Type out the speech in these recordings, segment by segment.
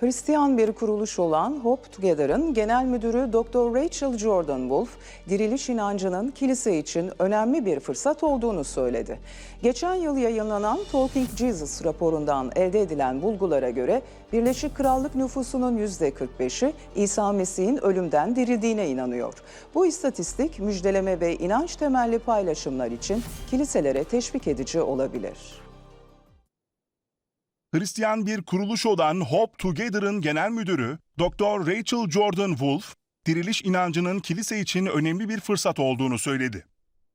Hristiyan bir kuruluş olan Hope Together'ın genel müdürü Dr. Rachel Jordan Wolf, diriliş inancının kilise için önemli bir fırsat olduğunu söyledi. Geçen yıl yayınlanan Talking Jesus raporundan elde edilen bulgulara göre Birleşik Krallık nüfusunun %45'i İsa Mesih'in ölümden dirildiğine inanıyor. Bu istatistik müjdeleme ve inanç temelli paylaşımlar için kiliselere teşvik edici olabilir. Hristiyan bir kuruluş olan Hope Together'ın genel müdürü Dr. Rachel Jordan Wolf, diriliş inancının kilise için önemli bir fırsat olduğunu söyledi.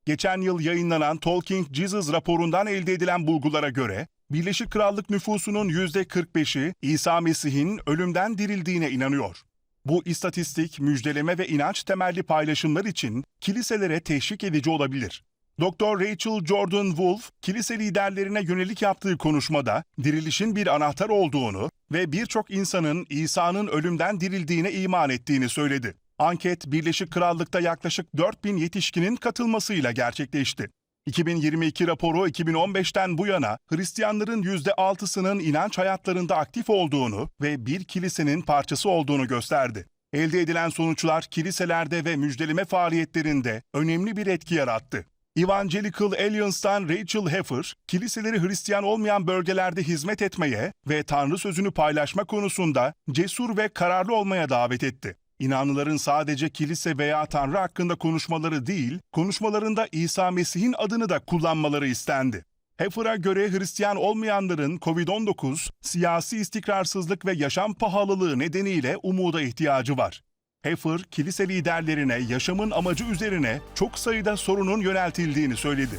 Geçen yıl yayınlanan Talking Jesus raporundan elde edilen bulgulara göre Birleşik Krallık nüfusunun %45'i İsa Mesih'in ölümden dirildiğine inanıyor. Bu istatistik müjdeleme ve inanç temelli paylaşımlar için kiliselere teşvik edici olabilir. Dr. Rachel Jordan Wolf, kilise liderlerine yönelik yaptığı konuşmada dirilişin bir anahtar olduğunu ve birçok insanın İsa'nın ölümden dirildiğine iman ettiğini söyledi. Anket Birleşik Krallık'ta yaklaşık 4000 yetişkinin katılmasıyla gerçekleşti. 2022 raporu 2015'ten bu yana Hristiyanların %6'sının inanç hayatlarında aktif olduğunu ve bir kilisenin parçası olduğunu gösterdi. Elde edilen sonuçlar kiliselerde ve müjdeleme faaliyetlerinde önemli bir etki yarattı. Evangelical Alliance'dan Rachel Heffer, kiliseleri Hristiyan olmayan bölgelerde hizmet etmeye ve Tanrı sözünü paylaşma konusunda cesur ve kararlı olmaya davet etti. İnanlıların sadece kilise veya Tanrı hakkında konuşmaları değil, konuşmalarında İsa Mesih'in adını da kullanmaları istendi. Heffer'a göre Hristiyan olmayanların COVID-19, siyasi istikrarsızlık ve yaşam pahalılığı nedeniyle umuda ihtiyacı var. Heffer, kilise liderlerine yaşamın amacı üzerine çok sayıda sorunun yöneltildiğini söyledi.